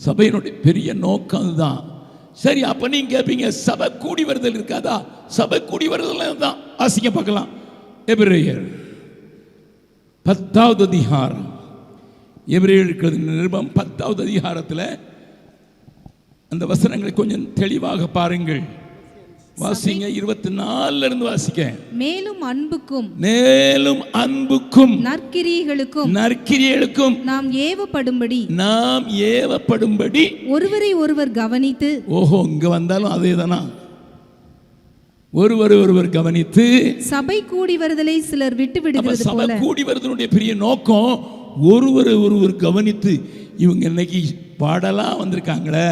சபையினுடைய பெரிய நோக்கம் அதுதான். சரி அப்ப நீங்க கேட்பீங்க சபை கூடி வருதல் இருக்காதா? சபை கூடி வருதல் தான் ஆசிங்க பார்க்கலாம். எபிரேயர் பத்தாவது அதிகாரம். எபிரேயர் நிருபம் பத்தாவது அதிகாரத்தில் அந்த வசனங்களை கொஞ்சம் தெளிவாக பாருங்கள். வாசிங்க இருபத்தி நாலுல இருந்து வாசிக்க மேலும் அன்புக்கும் மேலும் அன்புக்கும் நற்கிரியைகளுக்கும் நற்கிரியலுக்கும் நாம் ஏவப்படும்படி நாம் ஏவப்படும்படி ஒருவரை ஒருவர் கவனித்து ஓஹோ இங்க வந்தாலும் அதே தானா ஒருவர் ஒருவர் கவனித்து சபை கூடி வருதலை சிலர் விட்டு விடுகிறது சபை கூடி வருதனுடைய பெரிய நோக்கம் ஒருவர் ஒருவர் கவனித்து இவங்க இன்னைக்கு பாடலாம் வந்திருக்காங்களே.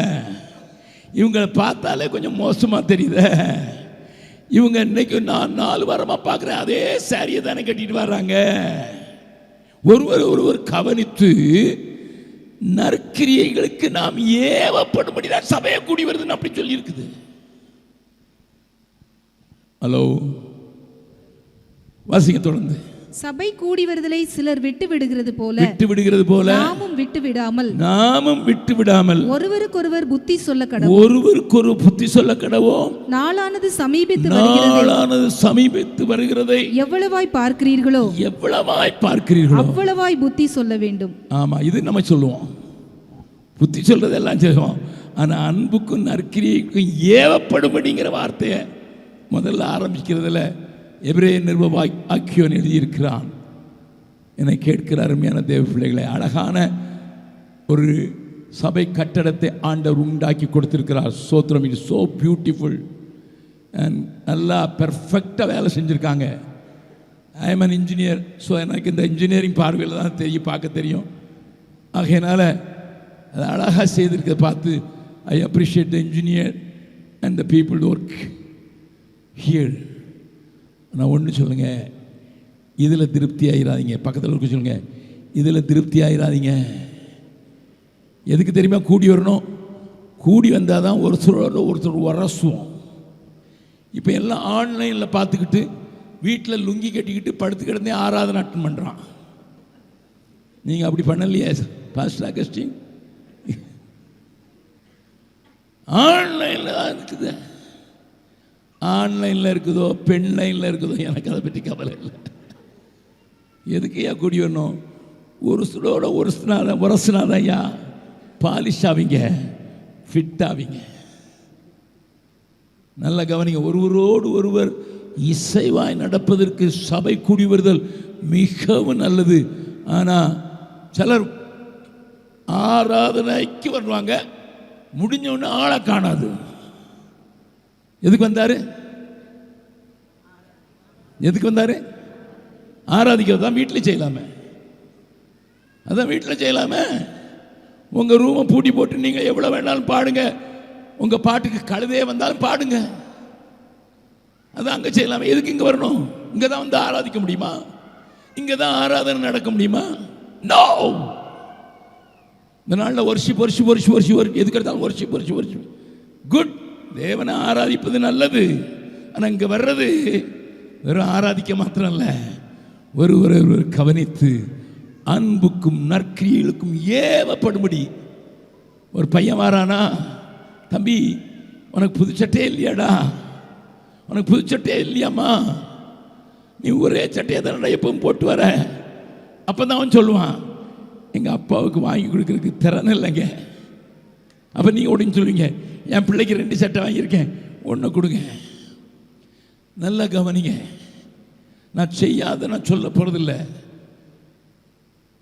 இவங்களை பார்த்தாலே கொஞ்சம் மோசமாக தெரியுத. இவங்க இன்றைக்கி நான் நாலு வாரமாக பார்க்குறேன் அதே சாரியை தானே கட்டிட்டு வர்றாங்க. ஒருவர் ஒருவர் கவனித்து நற்கிரியைகளுக்கு நாம் ஏவப்படும்படி தான் சபையை கூடி வருதுன்னு அப்படி சொல்லியிருக்குது. ஹலோ வாசிங்க தொடர்ந்து. சபை கூடி வருதலை சிலர் விட்டு விடுகிறது போல விட்டு விடுகிறது போல நாமும் விட்டு விடாமல் நாமும் விட்டு விடாமல் ஒருவருக்கொருவர் புத்தி சொல்ல கடவுள் ஒருவருக்கு ஒரு புத்தி சொல்ல கடவோம். நாளானது சமீபித்து வருகிறது நாளானது சமீபித்து வருகிறதை எவ்வளவாய் பார்க்கிறீர்களோ எவ்வளவாய் பார்க்கிறீர்களோ அவ்வளவாய் புத்தி சொல்ல வேண்டும். ஆமா இது நம்ம சொல்லுவோம். புத்தி சொல்றதெல்லாம் செய்வோம். ஆனா அன்புக்கும் நற்கிரியைக்கும் ஏவப்படும்படிங்கிற வார்த்தையை முதல்ல ஆரம்பிக்கிறதுல எபிரே நிர்வாய் ஆக்கியோன் எழுதியிருக்கிறான். என்னை கேட்கிற அருமையான தேவ பிள்ளைகளை அழகான ஒரு சபை கட்டடத்தை ஆண்டவர் உண்டாக்கி கொடுத்திருக்கிறார். சோத்திரம் இட் சோ பியூட்டிஃபுல் அண்ட் நல்லா பெர்ஃபெக்டாக வேலை செஞ்சுருக்காங்க. I am an engineer so எனக்கு இந்த இன்ஜினியரிங் பார்வையில் தான் தெரியும் பார்க்க தெரியும். ஆகையினால அதை அழகாக செய்திருக்கிறத பார்த்து I appreciate the engineer and the people work here நான் ஒன்று சொல்லுங்க. இதில் திருப்தி ஆகிடாதீங்க பக்கத்தில் இருக்க சொல்லுங்கள் இதில் திருப்தி ஆகிடாதீங்க எதுக்கு தெரியுமா? கூடி வரணும். கூடி வந்தால் தான் ஒருத்தரோட ஒருத்தர் உரசுவோம் இப்போ எல்லாம் ஆன்லைனில் பார்த்துக்கிட்டு வீட்டில் லுங்கி கட்டிக்கிட்டு படுத்து கிடந்தே ஆராதனை அட்டன் பண்ணுறான் நீங்கள் அப்படி பண்ணலையே பாஸ்டர் அகஸ்டின் ஆன்லைனில் தான் இருக்குது. ஆன்லைனில் இருக்குதோ பெண் லைனில் இருக்குதோ எனக்கு அதை பற்றி கவலை இல்லை. எதுக்கு ஐயா கூடி வரணும்? ஒரு சுடோட ஒரு சுனாத உரசுனாதான் ஐயா பாலிஷ் ஆவீங்க ஃபிட் ஆவீங்க நல்ல கவனிங்க ஒருவரோடு ஒருவர் இசைவாய் நடப்பதற்கு சபை கூடி வருதல் மிகவும் நல்லது. ஆனால் சிலர் ஆராதனைக்கு வருவாங்க முடிஞ்ச ஆளை காணாது. எதுக்கு வந்தாரு? எதுக்கு வந்தாரு? ஆராதிக்கிறது தான் வீட்டில் செய்யலாமே. அதான் வீட்டில் செய்யலாமே. உங்கள் ரூமை பூட்டி போட்டு நீங்கள் எவ்வளோ வேணாலும் பாடுங்க. உங்கள் பாட்டுக்கு கழுதே வந்தாலும் பாடுங்க. அது அங்கே செய்யலாமே. எதுக்கு இங்கே வரணும்? இங்கே தான் வந்து ஆராதிக்க முடியுமா? இங்கே தான் ஆராதனை நடக்க முடியுமா? நோ இந்த நாளில் வருஷி வருஷி வருஷி வருஷி ஒரு எதுக்கு எடுத்தாலும் வருஷி வருஷி வருஷி குட் தேவனை ஆராதிப்பது நல்லது. ஆனால் இங்கே வர்றது வெறும் ஆராதிக்க மாத்திரம் இல்லை ஒருவர் ஒருவர் கவனித்து அன்புக்கும் நற்கிரியலுக்கும் ஏவப்படும்படி. ஒரு பையன் வாரானா தம்பி உனக்கு புது சட்டையே இல்லையாடா? உனக்கு புது சட்டையே இல்லையாம்மா? நீ ஒரே சட்டையை தானடா எப்பவும் போட்டு வர? அப்போ தான் அவன் சொல்லுவான் எங்கள் அப்பாவுக்கு வாங்கி கொடுக்குறதுக்கு திறன் இல்லைங்க. அப்போ நீங்கள் ஓடின்னு சொல்லுவீங்க என் பிள்ளைக்கு ரெண்டு சட்டை வாங்கியிருக்கேன். ஒன்று கொடுங்க. நல்லா கவனிங்க. நான் செய்யாத நான் சொல்ல போகிறதில்ல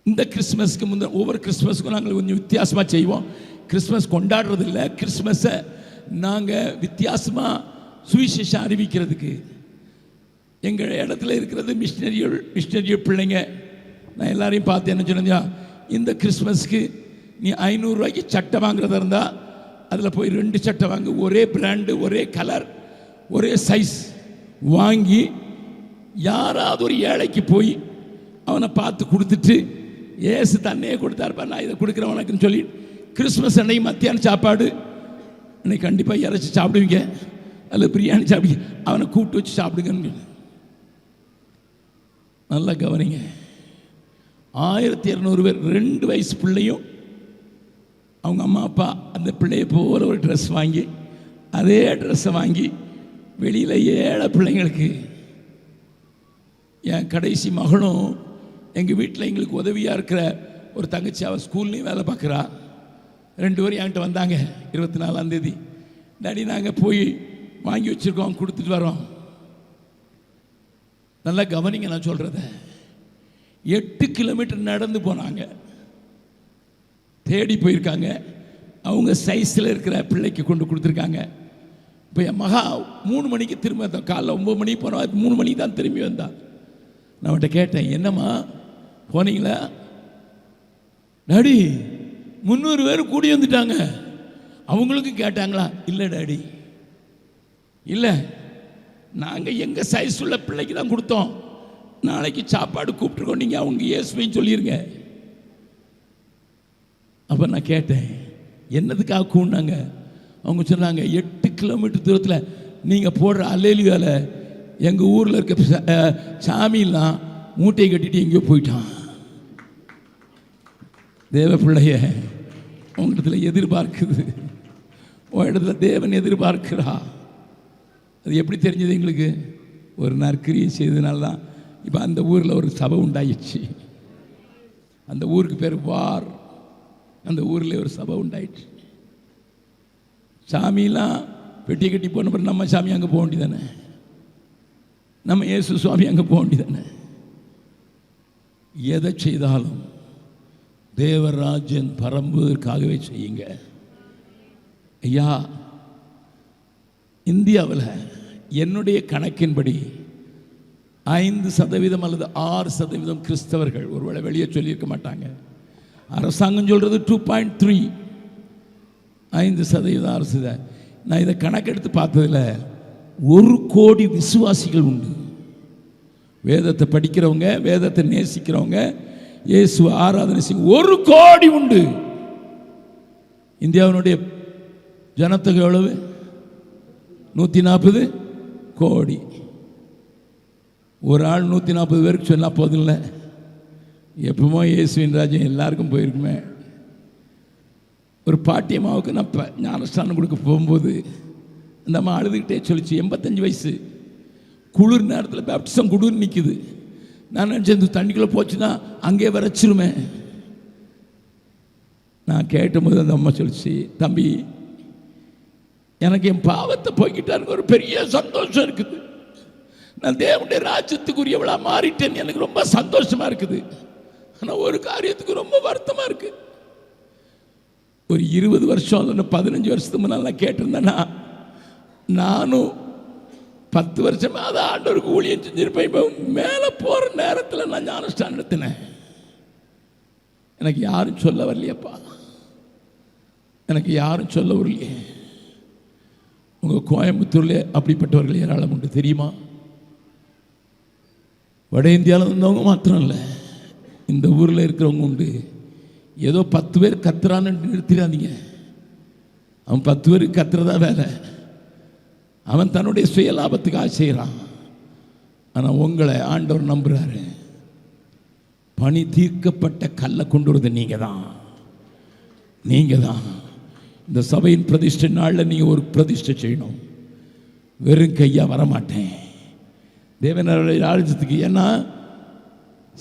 இந்த கிறிஸ்மஸ்க்கு முந்த ஒவ்வொரு கிறிஸ்மஸ்க்கும் நாங்கள் கொஞ்சம் வித்தியாசமாக செய்வோம். கிறிஸ்மஸ் கொண்டாடுறதில்ல. கிறிஸ்மஸை நாங்கள் வித்தியாசமாக சுவிசேஷம் அறிவிக்கிறதுக்கு. எங்கள் இடத்துல இருக்கிறது மிஷினரிகள் மிஷினரிகள் பிள்ளைங்க. நான் எல்லாரையும் பார்த்து என்ன சொன்னேன் இந்த கிறிஸ்மஸ்க்கு நீ ஐநூறுரூவாய்க்கு சட்டை வாங்குறதா இருந்தால் அதில் போய் ரெண்டு சட்டை வாங்கி. ஒரே பிராண்டு ஒரே கலர் ஒரே சைஸ் வாங்கி யாராவது ஒரு ஏழைக்கு போய் அவனை பார்த்து கொடுத்துட்டு ஏசு தன்னையே கொடுத்தாருப்பா நான் இதை கொடுக்குறேன் உனக்குன்னு சொல்லி கிறிஸ்மஸ் அன்னைக்கு மத்தியான சாப்பாடு அன்னைக்கு கண்டிப்பாக இறைச்சி சாப்பிடுவீங்க. அதில் பிரியாணி சாப்பிடுங்க அவனை கூப்பிட்டு வச்சு சாப்பிடுங்கன்னு நல்லா கவனிங்க. ஆயிரத்தி இரநூறு பேர் ரெண்டு வயசு பிள்ளையும் அவங்க அம்மா அப்பா அந்த பிள்ளையை போல ஒரு ட்ரெஸ் வாங்கி அதே ட்ரெஸ்ஸை வாங்கி வெளியில் ஏழை பிள்ளைங்களுக்கு என் கடைசி மகனும் எங்கள் வீட்டில் எங்களுக்கு உதவியாக இருக்கிற ஒரு தங்கச்சி அவள் ஸ்கூல்லையும் வேலை பார்க்குறா. ரெண்டு பேரும் என்கிட்ட வந்தாங்க இருபத்தி நாலாம் தேதி. டாடி நாங்கள் போய் வாங்கி வச்சுருக்கோம் கொடுத்துட்டு வரோம். நல்லா கவனிங்க நான் சொல்கிறத எட்டு கிலோமீட்டர் நடந்து போனாங்க. தேடி போயிருக்காங்க. அவங்க சைஸில் இருக்கிற பிள்ளைக்கு கொண்டு கொடுத்துருக்காங்க. இப்போ என் மகா மூணு மணிக்கு திரும்ப வந்தா. காலைல ஒம்பது மணிக்கு போனோம் மூணு மணிக்கு தான் திரும்பி வந்தா. நான் அவன்கிட்ட கேட்டேன் என்னம்மா? போனீங்களா? டாடி முந்நூறு பேர் கூடி வந்துட்டாங்க. அவங்களுக்கும் கேட்டாங்களா? இல்லை டாடி. இல்லை. நாங்கள் எங்கள் சைஸ் உள்ள பிள்ளைக்கு தான் கொடுத்தோம். நாளைக்கு சாப்பாடு கூப்பிட்டுருக்கோம். நீங்கள் அவங்க இயேசுவையும் சொல்லிடுங்க அப்போ நான் கேட்டேன் என்னதுக்காக கூண்டாங்க அவங்க சொன்னாங்க எட்டு கிலோமீட்டர் தூரத்தில் நீங்கள் போடுற அலேலியாவில் எங்கள் ஊரில் இருக்க சாமியெல்லாம் மூட்டையை கட்டிட்டு எங்கேயோ போயிட்டான். தேவ பிள்ளைய உங்களிடத்துல எதிர்பார்க்குது. உன் இடத்துல தேவன் எதிர்பார்க்கிறா. அது எப்படி தெரிஞ்சது எங்களுக்கு? ஒரு நற்கிரியை செய்ததுனால தான் இப்போ அந்த ஊரில் ஒரு சபை உண்டாயிடுச்சு. அந்த ஊருக்கு பேர் வார். அந்த ஊரில் ஒரு சபை உண்டாயிடுச்சு. சாமிலாம் பெட்டி கட்டி போன பிறகு நம்ம சாமி அங்கே போக வேண்டியதானே? நம்ம இயேசு சுவாமி அங்கே போக வேண்டியதானே? எதை செய்தாலும் தேவராஜன் பரம்புவதற்காகவே செய்யுங்க. ஐயா இந்தியாவில் என்னுடைய கணக்கின்படி ஐந்து சதவீதம் அல்லது ஆறு சதவீதம் கிறிஸ்தவர்கள் ஒருவேளை வெளியே சொல்லியிருக்க மாட்டாங்க. அரசாங்கம் சொல்கிறது டூ பாயிண்ட் த்ரீ ஐந்து சதவீதம் அரசு தான். நான் இதை கணக்கெடுத்து பார்த்ததுல ஒரு கோடி விசுவாசிகள் உண்டு. வேதத்தை படிக்கிறவங்க வேதத்தை நேசிக்கிறவங்க இயேசு ஆராதனை செய்ய ஒரு கோடி உண்டு. இந்தியாவினுடைய ஜனத்தொகை எவ்வளவு? நூற்றி நாற்பது கோடி. ஒரு ஆள் நூற்றி நாற்பது பேருக்கு சொன்னால் போதில்லை எப்பவுமோ இயேசுவின் ராஜ்யம் எல்லாருக்கும் போயிருக்குமே. ஒரு பாட்டியம்மாவுக்கு நான் இப்போ ஞானஸ்தானம் கொடுக்க போகும்போது அந்த அம்மா அழுதுகிட்டே சொல்லிச்சு எண்பத்தஞ்சு வயசு. குளிர் நேரத்தில் பேப்டிசம் குளிர் நிற்குது நான் நினச்சேன் இந்த தண்ணிக்குள்ளே போச்சுன்னா அங்கேயே வரைச்சிருமே. நான் கேட்டபோது அந்த அம்மா சொல்லிச்சு தம்பி எனக்கு என் பாவத்தை போய்கிட்டாருக்கு ஒரு பெரிய சந்தோஷம் இருக்குது. நான் தேவனுடைய ராஜ்யத்துக்குரியவளாக மாறிட்டேன்னு எனக்கு ரொம்ப சந்தோஷமா இருக்குது. ஆனால் ஒரு காரியத்துக்கு ரொம்ப வருத்தமாக இருக்கு. ஒரு இருபது வருஷம் இல்லைன்னா பதினஞ்சு வருஷத்துக்கு முன்னால் நான் கேட்டிருந்தேன்னா நானும் பத்து வருஷமாக அதை ஆண்டவருக்கு ஊழியம் செஞ்சிருப்பேன். இப்போ மேலே போகிற நேரத்தில் நான் ஞானஸ்தானம் நடத்தினேன். எனக்கு யாரும் சொல்ல வரலையப்பா. எனக்கு யாரும் சொல்ல வரலையே. உங்கள் கோயம்புத்தூரில் அப்படிப்பட்டவர்கள் ஏராளம் உண்டு தெரியுமா? வட இந்தியாவில் இருந்தவங்க மாத்திரம் இல்லை. இந்த ஊரில் இருக்கிறவங்க உண்டு. ஏதோ பத்து பேர் கத்துறான்னு நிறுத்திடாதீங்க. அவன் பத்து பேர் கத்துறதா வேலை. அவன் தன்னுடைய சுய லாபத்துக்காக செய்கிறான் ஆனால் உங்களை ஆண்டவர் நம்புகிறாரு பணி தீர்க்கப்பட்ட கல்லை கொண்டு வரது நீங்கள் தான் நீங்கள் தான் இந்த சபையின் பிரதிஷ்டை நாளில் நீங்கள் ஒரு பிரதிஷ்டை செய்யணும். வெறும் கையாக வரமாட்டேன். தேவனுடைய ராஜ்யத்துக்கு ஏன்னா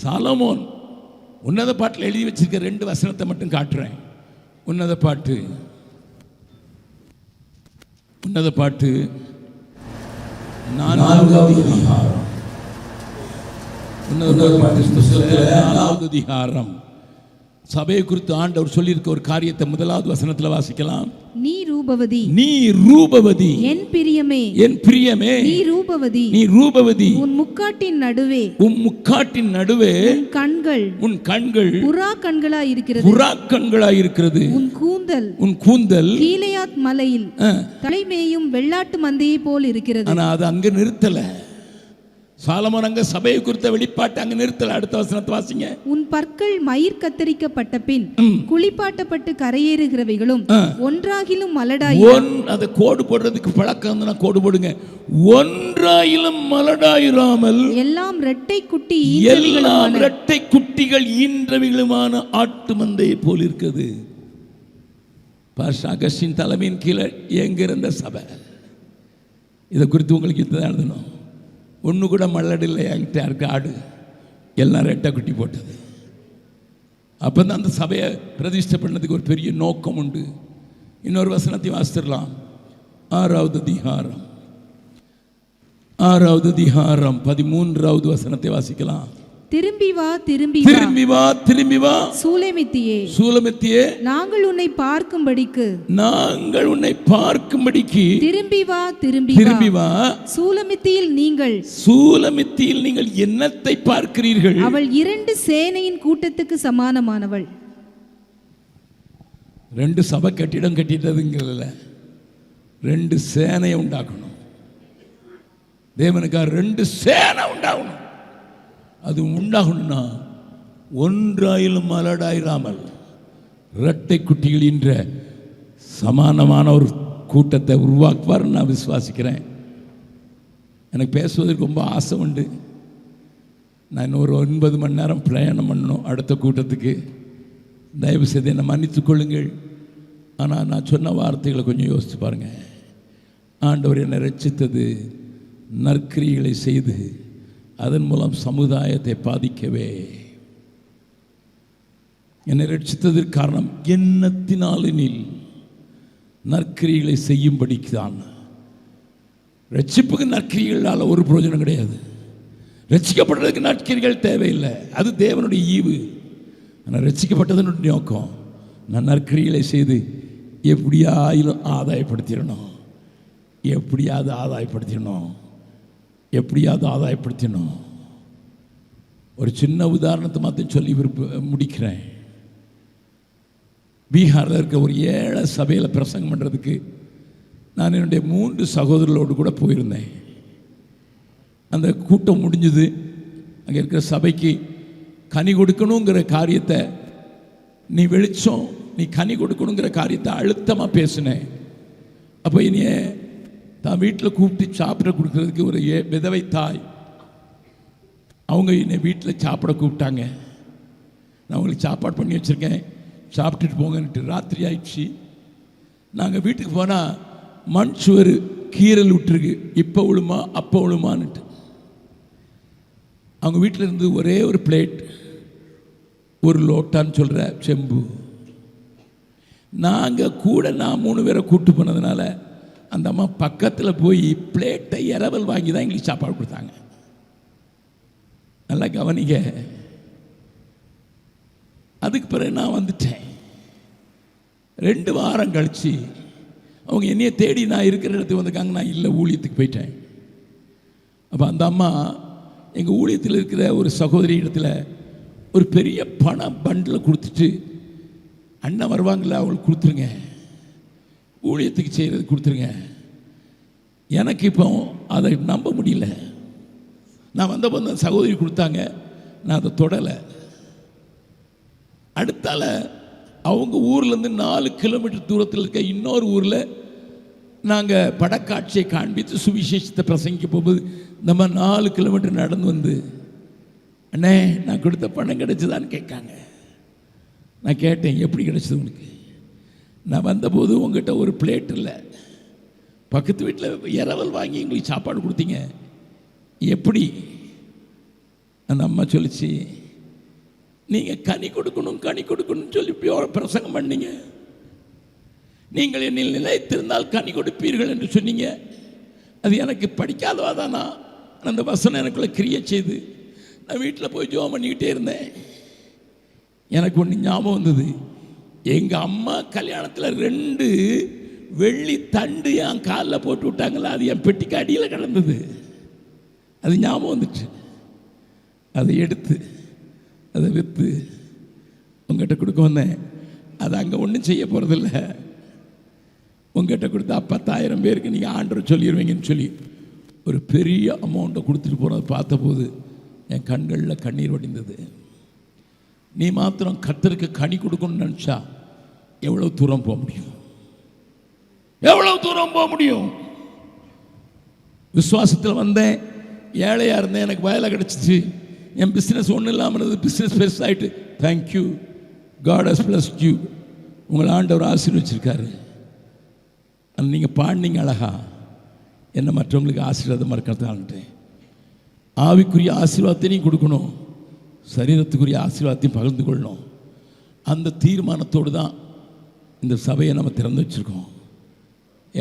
சாலமோன் உன்னத பாட்டில் எழுதி வச்சிருக்க ரெண்டு வசனத்தை மட்டும் காட்டுறேன். உன்னத பாட்டு. உன்னத பாட்டு. நான்காவது அதிகாரம். உன்னத பாட்டு நாலாவது அதிகாரம். சபையை குறித்து ஆண்டவர் சொல்லியிருக்க ஒரு காரியத்தை முதலாவது வசனத்தில் வாசிக்கலாம். நீ ரூபவதி. நீ ரூபவதி. என் பிரியமே. என் பிரியமே. நீ ரூபவதி. நீ ரூபவதி. உன் முக்காட்டின் நடுவே. உன் முக்காட்டின் நடுவே. உன் கண்கள். உன் கண்கள் புறா கண்களா இருக்கிறது. புறாக்கண்களாய் இருக்கிறது. உன் கூந்தல். உன் கூந்தல். கீலேயாத் மலையில். தலைமேயும் வெள்ளாட்டு மந்தையை போல் இருக்கிறது. ஆனா அது அங்க நிறுத்தல. சாலமோன் அங்க சபையை குறித்த வெளிப்பாட்டு அங்க நிறுத்தல அடுத்த வசனத்தை வாசிங்க. உன் பற்கள் மயிர் கத்தரிக்கப்பட்ட பின் குளிப்பாட்டப்பட்டு கரையேறுகிறவைகளும் ஒன்றாகிலும் மலடாய் ஒன் அதை கோடு போடுறதுக்கு பழக்கம் கோடு போடுங்க. ஒன்றாயிலும் மலடாயிராமல் எல்லாம் ரெட்டை குட்டி எல்லாம் இரட்டை குட்டிகள் ஈன்றவைகளுமான ஆட்டு மந்தையை போல் இருக்குது. பாஷா அகஸ்டின் தலைமையின் கீழே எங்க இருந்த சபை. இதை குறித்து உங்களுக்கு இதுதான் எழுதணும் ஒன்று கூட மல்லடில்லை என்கிட்ட இருக்க ஆடு. எல்லாம் ரெட்டை குட்டி போட்டது. அப்போ தான் அந்த சபையை பிரதிஷ்டை பண்ணதுக்கு ஒரு பெரிய நோக்கம் உண்டு. இன்னொரு வசனத்தை வாசிச்சிடலாம். ஆறாவது அதிகாரம். ஆறாவது அதிகாரம் பதிமூன்றாவது வசனத்தை வாசிக்கலாம். திரும்பி வா திரும்பி திரும்பி வா திரும்பி வா. சூலேமித்தியே சூலமத்தியே நாங்கள் உன்னை பார்க்கும்படிக்கு. நாங்கள் உன்னை பார்க்கும்படிக்கு. திரும்பி வா திரும்பி திரும்பி வா. சூலமித்தியில் நீங்கள். சூலமித்தியில் நீங்கள் என்னத்தை பார்க்கிறீர்கள்? அவள் இரண்டு சேனையின் கூட்டத்துக்கு சமானமானவள். ரெண்டு சபை கட்டிடம் கட்டிட்டதுங்கிறதுல ரெண்டு சேனையை உண்டாக்கணும். தேவனுக்கா ரெண்டு சேனை உண்டாகணும். அது உண்டாகணும்னா ஒன்றாயிலும் மலடாயிராமல் இரட்டை குட்டிகள் என்ற சமானமான ஒரு கூட்டத்தை உருவாக்குவார்னு நான் விசுவாசிக்கிறேன். எனக்கு பேசுவதற்கு ரொம்ப ஆசை உண்டு. நான் இன்னும் ஒரு ஒன்பது மணி நேரம் பிரயாணம் பண்ணணும் அடுத்த கூட்டத்துக்கு. தயவு செய்து என்னை மன்னித்து கொள்ளுங்கள். ஆனால் நான் சொன்ன வார்த்தைகளை கொஞ்சம் யோசித்து பாருங்கள் ஆண்டவர் என்னை ரட்சித்தது நற்கிரிகளை செய்து அதன் மூலம் சமுதாயத்தை பாதிக்கவே. என்னை ரட்சித்ததற்கு காரணம் எண்ணத்தினாலினில் நற்கிரிகளை செய்யும்படிக்கு தான். ரட்சிப்புக்கு நற்கிரிகளால் ஒரு பிரயோஜனம் கிடையாது. ரட்சிக்கப்படுறதுக்கு நற்கிரிகள் தேவையில்லை. அது தேவனுடைய ஈவு. ஆனால் ரட்சிக்கப்பட்டதனுடைய நோக்கம் நான் நற்கிரிகளை செய்து எப்படியாயிலும் ஆதாயப்படுத்திடணும். எப்படியாவது ஆதாயப்படுத்திடணும். எப்படியாவது ஆதாயப்படுத்தணும் ஒரு சின்ன உதாரணத்தை மாத்திரம் சொல்லி விருப்ப முடிக்கிறேன். பீகாரில் இருக்க ஒரு ஏழை சபையில் பிரசங்கம் பண்ணுறதுக்கு நான் என்னுடைய மூன்று சகோதரர்களோடு கூட போயிருந்தேன். அந்த கூட்டம் முடிஞ்சது. அங்கே இருக்கிற சபைக்கு கனி கொடுக்கணுங்கிற காரியத்தை நீ வெளிச்சம் நீ கனி கொடுக்கணுங்கிற காரியத்தை அழுத்தமாக பேசினேன். அப்போ இனிய தான் வீட்டில் கூப்பிட்டு சாப்பிட கொடுக்குறதுக்கு ஒரு ஏ- விதவை தாய். அவங்க என்னை வீட்டில் சாப்பிட கூப்பிட்டாங்க. நான் உங்களுக்கு சாப்பாடு பண்ணி வச்சுருக்கேன். சாப்பிட்டுட்டு போங்கன்ட்டு ராத்திரி ஆயிடுச்சு. நாங்கள் வீட்டுக்கு போனால் மண் சுவர் கீரல் விட்டுருக்கு. இப்போ விழுமா அப்போ விழுமான்னுட்டு. அவங்க வீட்டில் இருந்து ஒரே ஒரு பிளேட் ஒரு லோட்டான்னு சொல்கிற செம்பு. நாங்கள் கூட நான் மூணு பேரை கூப்பிட்டு போனதுனால அந்த அம்மா பக்கத்தில் போய் பிளேட்டை இரவல் வாங்கி தான் எங்களுக்கு சாப்பாடு கொடுத்தாங்க. நல்லா கவனிங்க. அதுக்கு பிறகு நான் வந்துட்டேன். ரெண்டு வாரம் கழிச்சு அவங்க என்னைய தேடி நான் இருக்கிற இடத்துக்கு வந்திருக்காங்க. நான் இல்லை ஊழியத்துக்கு போயிட்டேன். அப்போ அந்த அம்மா எங்கள் ஊழியத்தில் இருக்கிற ஒரு சகோதரி இடத்துல ஒரு பெரிய பண பண்டில் கொடுத்துட்டு அண்ணன் வருவாங்களே அவங்களுக்கு கொடுத்துருங்க. ஊழியத்துக்கு செய்கிறது கொடுத்துருங்க. எனக்கு இப்போ அதை நம்ப முடியல. நான் வந்தபோது அந்த சகோதரி கொடுத்தாங்க. நான் அதை தொடலை. அடுத்தால அவங்க ஊர்லேருந்து நாலு கிலோமீட்டர் தூரத்தில் இருக்க இன்னொரு ஊரில் நாங்கள் படக்காட்சியை காண்பித்து சுவிசேஷத்தை பிரசங்கிக்க போகும்போது இந்த மாதிரி நாலு கிலோமீட்டர் நடந்து வந்து அண்ணே நான் கொடுத்த பணம் கிடைச்சதான்னு கேட்காங்க. நான் கேட்டேன் எப்படி கிடைச்சது உனக்கு? நான் வந்தபோது உங்ககிட்ட ஒரு பிளேட் இல்லை. பக்கத்து வீட்டில் இரவல் வாங்கி எங்களுக்கு சாப்பாடு கொடுத்தீங்க. எப்படி? அந்த அம்மா சொல்லிச்சு நீங்கள் கனி கொடுக்கணும் கனி கொடுக்கணும்னு சொல்லி இப்படி பிரசங்கம் பண்ணீங்க. நீங்கள் என்னில் நிலைத்திருந்தால் கனி கொடுப்பீர்கள் என்று சொன்னீங்க. அது எனக்கு படிக்காதவா தானா? அந்த வசனம் எனக்குள்ள கிரிய செய்து நான் வீட்டில் போய் ஜோம் பண்ணிக்கிட்டே இருந்தேன். எனக்கு ஒன்று ஞாபகம் வந்தது. எங்கள் அம்மா கல்யாணத்தில் ரெண்டு வெள்ளி தண்டு என் காலில் போட்டு விட்டாங்களா? அது என் பெட்டிக்கு அடியில் கிடந்தது. அது ஞாபகம் வந்துச்சு. அதை எடுத்து அதை விற்று உங்ககிட்ட கொடுக்க வந்தேன். அது அங்கே ஒன்றும் செய்ய போகிறதில்ல உங்ககிட்ட கொடுத்தா பத்தாயிரம் பேருக்கு நீங்கள் ஆண்டர் சொல்லிடுவீங்கன்னு சொல்லி ஒரு பெரிய அமௌண்ட்டை கொடுத்துட்டு போனதை பார்த்தபோது என் கண்களில் கண்ணீர் வடிந்தது. நீ மாத்திரம் கத்தருக்கு கனி கொடுக்கணும்னு நினச்சா எவ்வளோ தூரம் போக முடியும்? எவ்வளோ தூரம் போக முடியும்? விசுவாசத்தில் வந்தேன் ஏழையாக இருந்தேன் எனக்கு வயலை கிடச்சிச்சு. என் பிஸ்னஸ் ஒன்றும் இல்லாமல் இருந்தது business பெருசாகிட்டு thank you God has bless you உங்களை ஆண்டவர் ஆசீர்வச்சிருக்காரு. ஆனால் நீங்கள் பாடினீங்க அழகா. என்ன மற்றவங்களுக்கு ஆசீர்வாதமாக இருக்கிறதான்ட்டு ஆவிக்குரிய ஆசீர்வாதத்தையும் கொடுக்கணும். சரீரத்துக்குரிய ஆசீர்வாதத்தையும் பகிர்ந்து கொள்ளணும். அந்த தீர்மானத்தோடு தான் இந்த சபையை நம்ம திறந்து வச்சுருக்கோம்.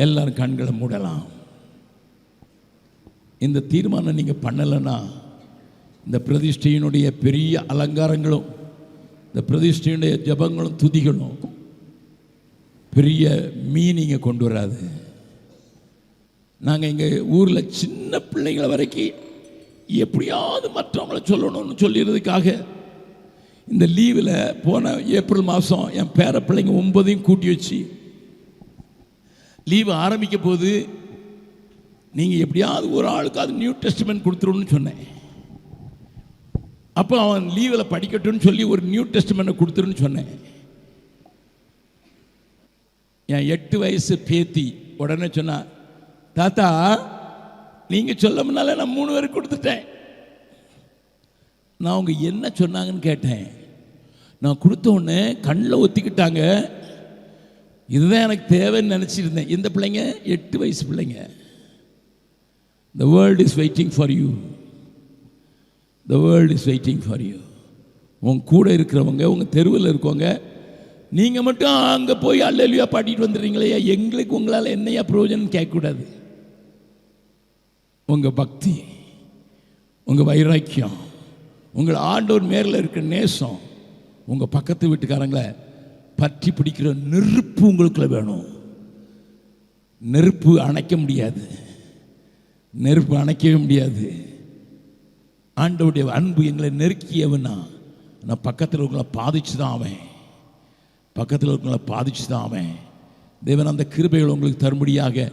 எல்லாரும் கண்களை மூடலாம். இந்த தீர்மானம் நீங்கள் பண்ணலைன்னா இந்த பிரதிஷ்டையினுடைய பெரிய அலங்காரங்களும் இந்த பிரதிஷ்டையினுடைய ஜபங்களும் துதிகளும் பெரிய மீனிங்கை கொண்டு வராது. நாங்கள் எங்கள் ஊரில் சின்ன பிள்ளைங்களை வரைக்கும் எப்படியாவது மற்றவங்கள சொல்லணும்னு சொல்லிடுறதுக்காக இந்த லீவில் போன ஏப்ரல் மாதம் என் பேர பிள்ளைங்க ஒன்பதையும் கூட்டி வச்சு லீவு ஆரம்பிக்க போது நீங்கள் எப்படியாவது ஒரு ஆளுக்கு அது நியூ டெஸ்ட்மெண்ட் கொடுத்துருன்னு சொன்னேன். அப்போ அவன் லீவில் படிக்கட்டும்னு சொல்லி ஒரு நியூ டெஸ்ட்மெண்ட்டை கொடுத்துருன்னு சொன்னேன். என் எட்டு வயசு பேத்தி உடனே சொன்னான் தாத்தா நீங்கள் சொல்ல முன்னால நான் மூணு பேருக்கு கொடுத்துட்டேன். நான் அவங்க என்ன சொன்னாங்கன்னு கேட்டேன். நான் கொடுத்த உடனே கண்ணில் ஒத்திக்கிட்டாங்க. இதுதான் எனக்கு தேவைன்னு நினச்சிருந்தேன். இந்த பிள்ளைங்க எட்டு வயசு பிள்ளைங்க. The world is waiting for you the world is waiting for you உங்க கூட இருக்கிறவங்க உங்கள் தெருவில் இருக்கவங்க நீங்கள் மட்டும் அங்கே போய் அல்லலியா பாட்டிட்டு வந்துடுறீங்களே எங்களுக்கு உங்களால் என்னையா பிரயோஜனம் கேட்கக்கூடாது. உங்கள் பக்தி உங்கள் வைராக்கியம் உங்கள் ஆண்டோர் மேரில் இருக்கிற நேசம் உங்கள் பக்கத்து வீட்டுக்காரங்களை பற்றி பிடிக்கிற நெருப்பு உங்களுக்குள்ள வேணும். நெருப்பு அணைக்க முடியாது. நெருப்பு அணைக்கவே முடியாது. ஆண்டவுடைய அன்பு எங்களை நெருக்கியவனா நான் பக்கத்தில் இருக்கிறவங்கள பாதிச்சு தான் அவன். பக்கத்தில் இருக்கிறவங்கள பாதிச்சு தான் அவன். தேவன் அந்த கிருபைகள் உங்களுக்கு தரும்படியாக